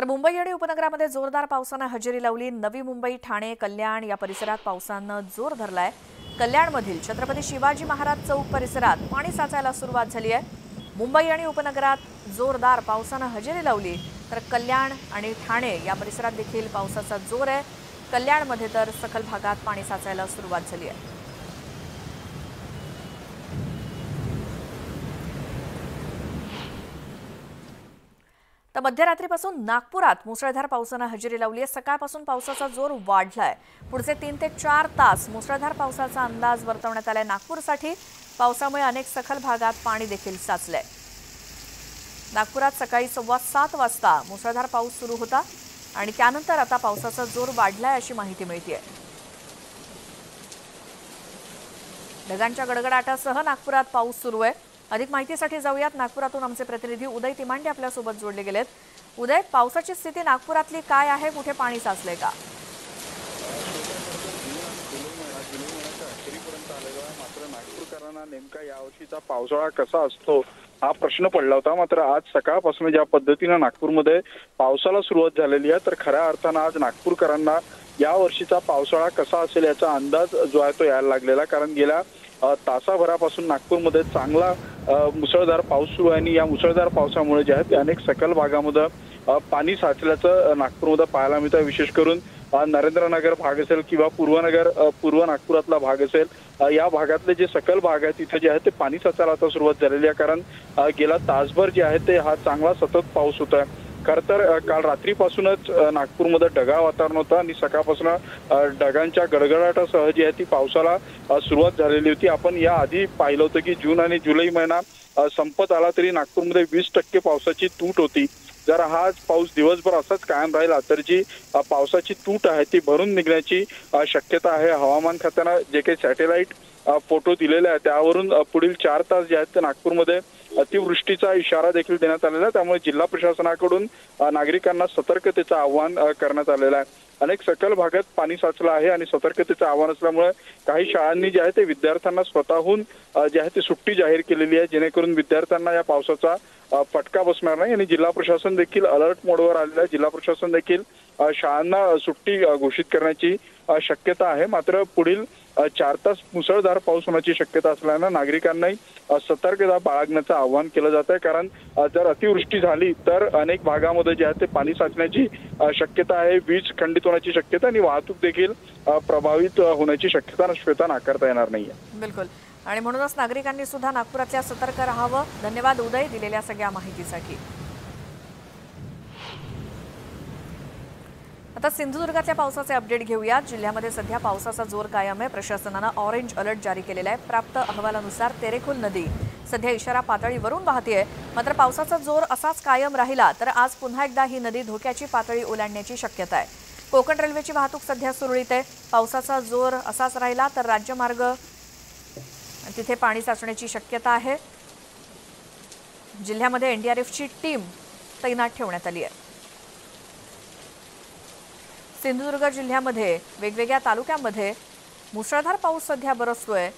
तर मुंबई आणि उपनगरामध्ये जोरदार पावसानं हजेरी लावली. नवी मुंबई ठाणे कल्याण या परिसरात पावसानं जोर धरलाय. कल्याणमधील छत्रपती शिवाजी महाराज चौक परिसरात पाणी साचायला सुरुवात झाली आहे. मुंबई आणि उपनगरात जोरदार पावसानं हजेरी लावली. तर कल्याण आणि ठाणे या परिसरात देखील पावसाचा जोर आहे. कल्याणमध्ये तर सखल भागात पाणी साचायला सुरुवात झाली आहे. तर मध्यरात्रीपासून नागपुरात मुसळधार पावसानं हजेरी लावली आहे. सकाळपासून पावसाचा जोर वाढलाय. पुढचे तीन ते चार तास मुसळधार पावसाचा अंदाज वर्तवण्यात आलाय. नागपूरसाठी पावसामुळे अनेक सखल भागात पाणी देखील साचलंय. नागपुरात सकाळी सव्वा सात वाजता मुसळधार पाऊस सुरू होता आणि त्यानंतर आता पावसाचा जोर वाढलाय अशी माहिती मिळते ढगांच्या गडगडाटासह नागपुरात पाऊस सुरू आहे. अधिक माहितीसाठी जाऊयात. नागपुरातून आमचे प्रतिनिधी उदय तिमांडे आपल्यासोबत जोडले गेलेत. उदय पावसाची स्थिती नागपुरातली काय आहे? कुठे पाणी साचलंय का? मात्र नेमका यावर्षीचा पावसाळा कसा असतो हा प्रश्न पडला होता मात्र आज सकाळपासून ज्या पद्धतीनं नागपूरमध्ये पावसाला सुरुवात झालेली आहे तर खऱ्या अर्थानं आज नागपूरकरांना या वर्षीचा पावसाळा कसा असेल याचा अंदाज जो आहे तो यायला लागलेला कारण गेल्या तासाभरापासून नागपूरमध्ये चांगला मुसळधार पाऊस सुरू आहे आणि या मुसळधार पावसामुळे जे आहे ते अनेक सकल भागामध्ये पाणी साचल्याचं नागपूरमध्ये पाहायला मिळतं विशेष करून नरेंद्रनगर भाग असेल किंवा पूर्वनगर पूर्व नागपुरातला भाग असेल या भागातले जे सकल भाग आहेत तिथे जे आहे ते पाणी साचायला आता सुरुवात झालेली आहे. कारण गेला तासभर जे आहे ते हा चांगला सतत पाऊस होत आहे खरं तर काल रात्रीपासूनच नागपूरमध्ये ढगाळ वातावरण होतं आणि सकाळपासून ढगांच्या गडगडाटासह जी आहे ती पावसाला सुरुवात झालेली होती. आपण या आधी पाहिलं होतं की जून आणि जुलै महिना संपत आला तरी नागपूरमध्ये वीस टक्के पावसाची तूट होती. जर हा पाऊस दिवसभर असाच कायम राहिला तर जी पावसाची तूट आहे ती भरून निघण्याची शक्यता आहे. हवामान खात्यानं जे काही सॅटेलाईट फोटो दिलेले आहे त्यावरून पुढील चार तास जे आहेत ते नागपूरमध्ये अतिवृष्टीचा इशारा देखील देण्यात आलेला आहे. त्यामुळे जिल्हा प्रशासनाकडून नागरिकांना सतर्कतेचं आवाहन करण्यात आलेलं आहे. अनेक सकल भागात पाणी साचलं आहे आणि सतर्कतेचं आव्हान असल्यामुळे काही शाळांनी जे आहे ते विद्यार्थ्यांना स्वतःहून जे आहे ती सुट्टी जाहीर केलेली आहे जेणेकरून विद्यार्थ्यांना या पावसाचा फटका बसणार नाही आणि जिल्हा प्रशासन देखील अलर्ट मोडवर आलेलं आहे. जिल्हा प्रशासन देखील शाळांना सुट्टी घोषित करण्याची शक्यता आहे. मात्र पुढील चार तास मुसळधार पाऊस होण्याची शक्यता असल्यानं नागरिकांनाही सतर्कता बाळगण्याचं आवाहन केलं जात आहे कारण जर अतिवृष्टी झाली तर अनेक भागामध्ये जे आहे ते पाणी साचण्याची शक्यता आहे. वीज खंडित होण्याची शक्यता आणि वाहतूक देखील प्रभावित होण्याची शक्यता श्वेता नाकारता येणार नाहीये. बिलकुल. आणि म्हणूनच नागरिकांनी सुद्धा नागपुरातल्या सतर्क राहावं. धन्यवाद उदय दिलेल्या सगळ्या माहितीसाठी. आता सिंधुदुर्गातल्या पावसाचे अपडेट घेऊयात. जिल्ह्यामध्ये सध्या पावसाचा जोर कायम आहे. प्रशासनानं ऑरेंज अलर्ट जारी केलेला आहे. प्राप्त अहवालानुसार तेरेखोल नदी सध्या इशारा पातळीवरून वाहतीये मात्र पावसाचा जोर असाच कायम राहिला तर आज पुन्हा एकदा ही नदी धोक्याची पातळी ओलांडण्याची शक्यता आहे. कोकण रेल्वेची वाहतूक सध्या सुरळीत आहे. पावसाचा जोर असाच राहिला तर राज्यमार्ग तिथे पाणी साचण्याची शक्यता आहे. जिल्ह्यामध्ये एनडीआरएफची टीम तैनात ठेवण्यात आली आहे. सिंधुदुर्ग जिल्ह्यामध्ये वेगवेगळ्या तालुक्यांमध्ये मुसळधार पाऊस सध्या बरसतोय.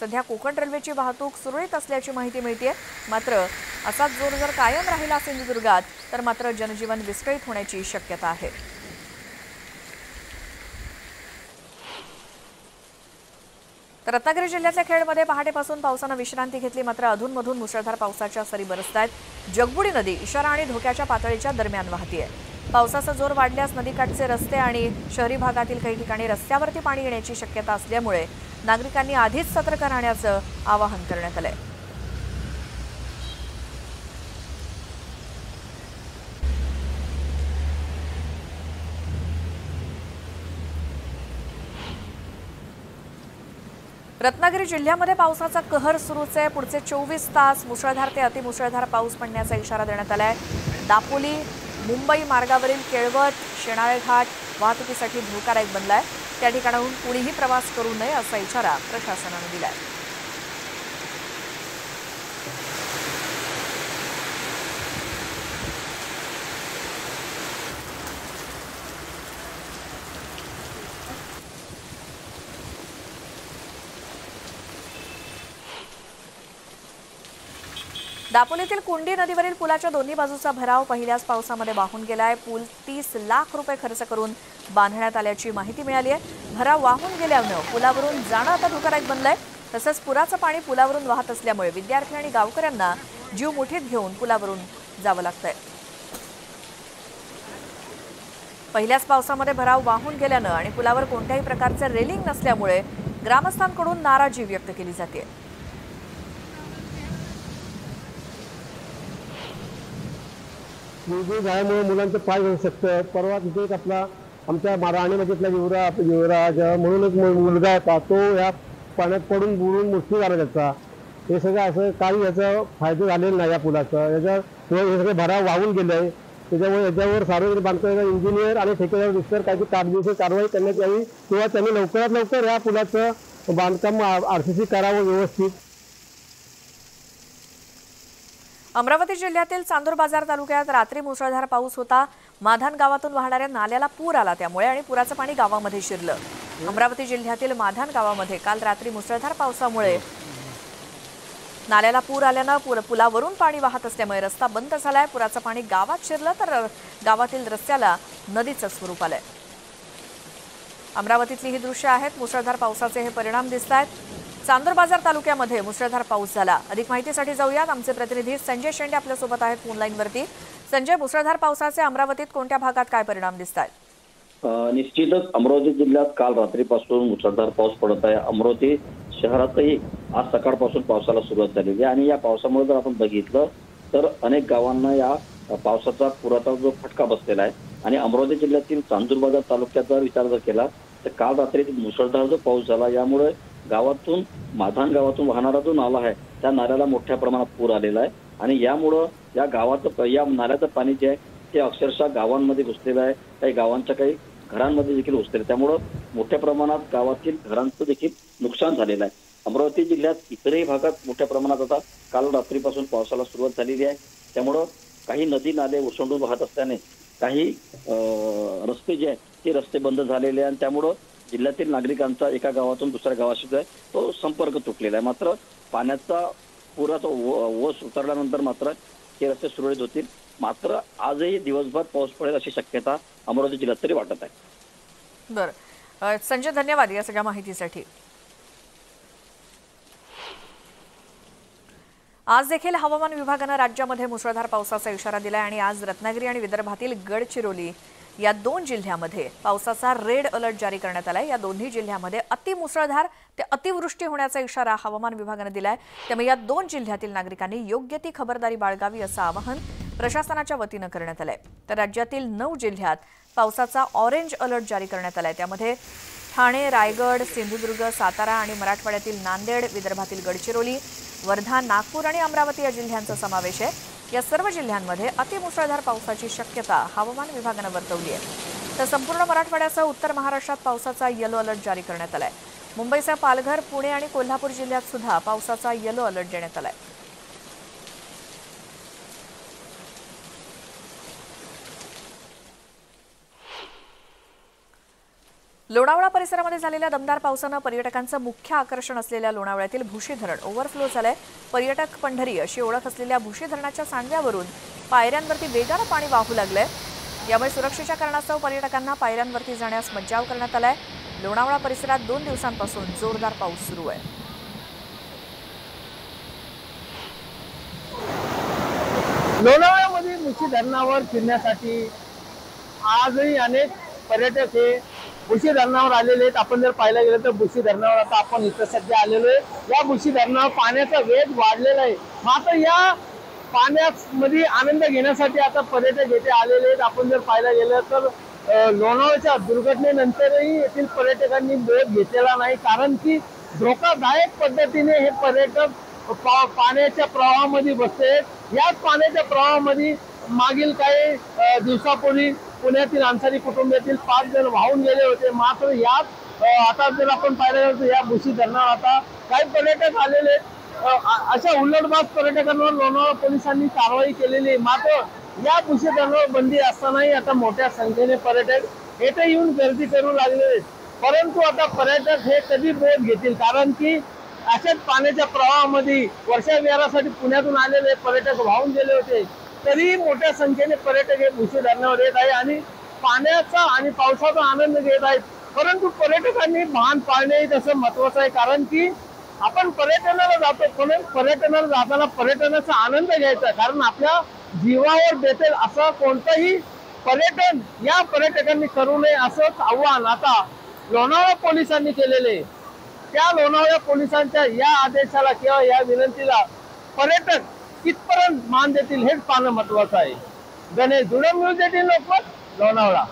सध्या कोकण रेल्वेची वाहतूक सुरळीत असल्याची माहिती मिळते मात्र असाच जोर जर कायम राहिला सिंधुदुर्गात तर मात्र जनजीवन विस्कळीत होण्याची शक्यता आहे. रत्नागिरी जिल्ह्यातल्या खेडमध्ये पहाटेपासून पावसानं विश्रांती घेतली मात्र अधूनमधून मुसळधार पावसाच्या सरी बरसत आहेत. जगबुडी नदी इशारा आणि धोक्याच्या पातळीच्या दरम्यान वाहतीये. पावसाचा जोर वाढल्यास नदीकाठचे रस्ते आणि शहरी भागातील काही ठिकाणी रस्त्यावरती पाणी येण्याची शक्यता असल्यामुळे नागरिकांनी आधीच सतर्क राहण्याचं आवाहन करण्यात आलं आहे रत्नागिरी जिल्ह्यामध्ये पावसाचा कहर सुरूच आहे. पुढचे चोवीस तास मुसळधार ते अतिमुसळधार पाऊस पडण्याचा इशारा देण्यात आला आहे दापोली मुंबई मार्गावरील केळवट शेणाळे घाट वाहतुकीसाठी धोकादायक आहे त्या ठिकाणाहून कुणीही प्रवास करू नये असा इशारा प्रशासनानं दापोलीतील कुंडी नदीवरील पुलाच्या दोन्ही बाजूचा भराव पहिल्याच पावसामध्ये वाहून गेलाय. पूल तीस लाख रुपये खर्च करून बांधण्यात आल्याची माहिती मिळाली आहे भराव वाहून गेल्यानं पुलावरून जाणं आता धोकादायक बनलंय. तसंच पुराचं पाणी पुलावरून वाहत असल्यामुळे विद्यार्थी आणि गावकऱ्यांना जीव मुठीत घेऊन पुलावरून जावं लागतंय. पहिल्याच पावसामध्ये भराव वाहून गेल्यानं आणि पुलावर कोणत्याही प्रकारचं रेलिंग नसल्यामुळे ग्रामस्थांकडून नाराजी व्यक्त केली जाते निधी झाल्यामुळे मुलांचं पाय घेऊ शकतं. परवा तिथे एक आपला आमच्या मा- राणीमधीतला युवरा युवराज म्हणून एक मुलगा होता. तो या पाण्यात पडून बुडून मृत्यू झाला त्याचा. हे सगळं असं काही याचा फायदा झालेला नाही या पुलाचं. याच्या हे सगळे भराव वाहून गेले आहे त्याच्यामुळे याच्यावर सार्वजनिक बांधकाम इंजिनियर आणि ठेकेदार दुसऱ्या काही कायदेशीर कारवाई करण्यात यावी किंवा त्यांनी लवकरात लवकर या पुलाचं बांधकाम आर सी सी करावं व्यवस्थित. अमरावती जिल्ह्यातील चांदूर बाजार तालुक्यात रात्री मुसळधार पाऊस होता. माधान गावातून वाहणाऱ्या नाल्याला पूर आला त्यामुळे आणि पुराचं पाणी गावामध्ये शिरलं. अमरावती जिल्ह्यातील माधान गावामध्ये काल रात्री मुसळधार पावसामुळे नाल्याला पूर आल्यानं पुर पुलावरून पाणी वाहत असल्यामुळे रस्ता बंद झालाय. पुराचं पाणी गावात शिरलं तर गावातील रस्त्याला नदीचं स्वरूप आलंय. अमरावतीतली ही दृश्य आहेत. मुसळधार पावसाचे हे परिणाम दिसत आहेत चांदूर बाजार तालुक्यामध्ये मुसळधार पाऊस झाला. अधिक माहितीसाठी जाऊयात. आमचे प्रतिनिधी संजय शेंडे आपल्यासोबत आहेत फोनलाईनवरती. संजय मुसळधार पावसाचे अमरावतीत कोणत्या भागात काय परिणाम दिसत आहेत निश्चितच अमरावती जिल्ह्यात काल रात्रीपासून मुसळधार पाऊस पडत आहे. अमरावती शहरातही आज सकाळपासून पावसाला सुरुवात झालेली आहे. आणि या पावसामुळे जर आपण बघितलं तर अनेक गावांना या पावसाचा पुराचा जो फटका बसलेला आहे आणि अमरावती जिल्ह्यातील चांदूरबाजार तालुक्याचा विचार जर केला तर काल रात्री मुसळधार जो पाऊस झाला यामुळे गावातून माधान गावातून वाहणारा जो नाला आहे त्या नाल्याला मोठ्या प्रमाणात पूर आलेला आहे. आणि यामुळं या गावाचं या नाल्याचं पाणी जे आहे ते अक्षरशः गावांमध्ये घुसलेलं आहे. काही गावांच्या काही घरांमध्ये देखील घुसलेलं त्यामुळं मोठ्या प्रमाणात गावातील घरांचं देखील नुकसान झालेलं आहे. अमरावती जिल्ह्यात इतरही भागात मोठ्या प्रमाणात आता काल रात्रीपासून पावसाला सुरुवात झालेली आहे. त्यामुळं काही नदी नाले ओसंडून वाहत असल्याने काही रस्ते जे आहेत ते रस्ते बंद झालेले आहे आणि त्यामुळं जिल्ह्यातील नागरिकांचा एका गावातून दुसऱ्या गावाशी जो आहे तो संपर्क तुटलेला आहे. मात्र पाण्याचा पुराचा ओस उतरल्यानंतर मात्र हे रस्ते सुरळीत होतील. मात्र आजही दिवसभर पाऊस पडेल अशी शक्यता अमरावती जिल्ह्यात तरी वाटत आहे. बरं. संजय धन्यवाद या सगळ्या माहितीसाठी. आज देखील हवामान विभागानं राज्यामध्ये मुसळधार पावसाचा इशारा दिला आणि आज रत्नागिरी आणि विदर्भातील गडचिरोली या दोन जिल्ह्यामध्ये पावसाचा रेड अलर्ट जारी करण्यात आलाय. या दोन्ही जिल्ह्यामध्ये अतिमुसळधार ते अतिवृष्टी होण्याचा इशारा हवामान विभागानं दिलाय. त्यामुळे या दोन जिल्ह्यातील नागरिकांनी योग्य ती खबरदारी बाळगावी असं आवाहन प्रशासनाच्या वतीनं करण्यात आलंय. तर राज्यातील नऊ जिल्ह्यात पावसाचा ऑरेंज अलर्ट जारी करण्यात आलाय. त्यामध्ये ठाणे रायगड सिंधुदुर्ग सातारा आणि मराठवाड्यातील नांदेड विदर्भातील गडचिरोली वर्धा नागपूर आणि अमरावती या जिल्ह्यांचा समावेश आहे. या सर्व जिल्ह्यांमध्ये अतिमुसळधार पावसाची शक्यता हवामान विभागानं वर्तवली आहे. तर संपूर्ण मराठवाड्यासह उत्तर महाराष्ट्रात पावसाचा येलो अलर्ट जारी करण्यात आलाय. मुंबईसह पालघर पुणे आणि कोल्हापूर जिल्ह्यात सुद्धा पावसाचा येलो अलर्ट देण्यात आलाय. लोणावळा परिसरामध्ये झालेल्या दमदार पावसानं पर्यटकांचं मुख्य आकर्षण असलेल्या लोणावळ्यातील भुशी धरण ओव्हरफ्लो झालंय. पर्यटक पंढरी अशी ओळख असलेल्या भुशी धरणाच्या सांडव्यावरून पायऱ्यांवरती वेगानं पाणी वाहू लागलंय. यामुळे सुरक्षेच्या कारणास्तव पर्यटकांना पायऱ्यांवरती जाण्यास मज्जाव करण्यात आलाय. लोणावळा परिसरात दोन दिवसांपासून जोरदार पाऊस सुरू आहे. लोणावळ्यामध्ये मुशी धरणावर फिरण्यासाठी आजही अनेक पर्यटक हे बुशी धरणावर आलेले आहेत. आपण जर पाहायला गेलं तर बुशी धरणावर आता आपण इथं सध्या आलेलो आहे. या बुशी धरणावर पाण्याचा वेग वाढलेला आहे. मात्र या पाण्यामध्ये आनंद घेण्यासाठी आता पर्यटक येथे आलेले आहेत. आपण जर पाहायला गेलं तर लोणावळ्याच्या दुर्घटनेनंतरही येथील पर्यटकांनी बोध घेतलेला नाही. कारण की धोकादायक पद्धतीने हे पर्यटक पा- पाण्याच्या प्रवाहामध्ये बसते याच पाण्याच्या प्रवाहामध्ये मागील काही दिवसापूर्वी पुण्यातील अन्सारी कुटुंबातील पाच जण वाहून गेले होते. मात्र यात आता जर आपण पाहिलं तर या भुशी धरणावर आता काही पर्यटक आलेले अशा उल्लडबाज पर्यटकांवर लोणावळा पोलिसांनी कारवाई केलेली आहे. मात्र या भुशी धरणावर बंदी असतानाही आता मोठ्या संख्येने पर्यटक येथे येऊन गर्दी करू लागलेले परंतु आता पर्यटक हे कधी बोध घेतील? कारण की अशाच पाण्याच्या प्रवाहामध्ये वर्षा विहारासाठी पुण्यातून आलेले पर्यटक वाहून गेले होते. तरी मोठ्या संख्येने पर्यटक हे भुशी धरणावर येत आहे आणि पाण्याचा आणि पावसाचा आनंद घेत आहेत. परंतु पर्यटकांनी भान पाळणे तसं महत्वाचं आहे कारण की आपण पर्यटनाला जातो पण पर्यटनाला जाताना पर्यटनाचा आनंद घ्यायचा कारण आपल्या जीवावर बेतेल असं कोणतंही पर्यटन या पर्यटकांनी करू नये असंच आव्हान आता लोणावळा पोलिसांनी केलेले. त्या लोणावळा पोलिसांच्या या आदेशाला किंवा या विनंतीला पर्यटक कितपर्यंत मान देतील हेच पाहणं महत्वाचं आहे. Ganesh Judam news eighteen Lokmat Lonavala.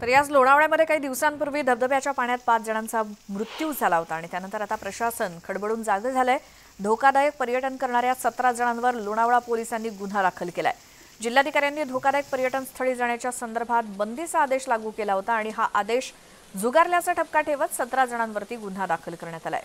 तर याच लोणावळ्यामध्ये काही दिवसांपूर्वी धबधब्याच्या पाण्यात पाच जणांचा मृत्यू झाला होता आणि त्यानंतर आता प्रशासन खडबडून जागे झालंय. धोकादायक पर्यटन करणाऱ्या सतरा जणांवर लोणावळा पोलिसांनी गुन्हा दाखल केलाय. जिल्हाधिकाऱ्यांनी धोकादायक पर्यटन स्थळी जाण्याच्या संदर्भात बंदीचा आदेश लागू केला होता आणि हा आदेश झुगारल्याचा ठपका ठेवत सतरा जणांवरती गुन्हा दाखल करण्यात आलाय.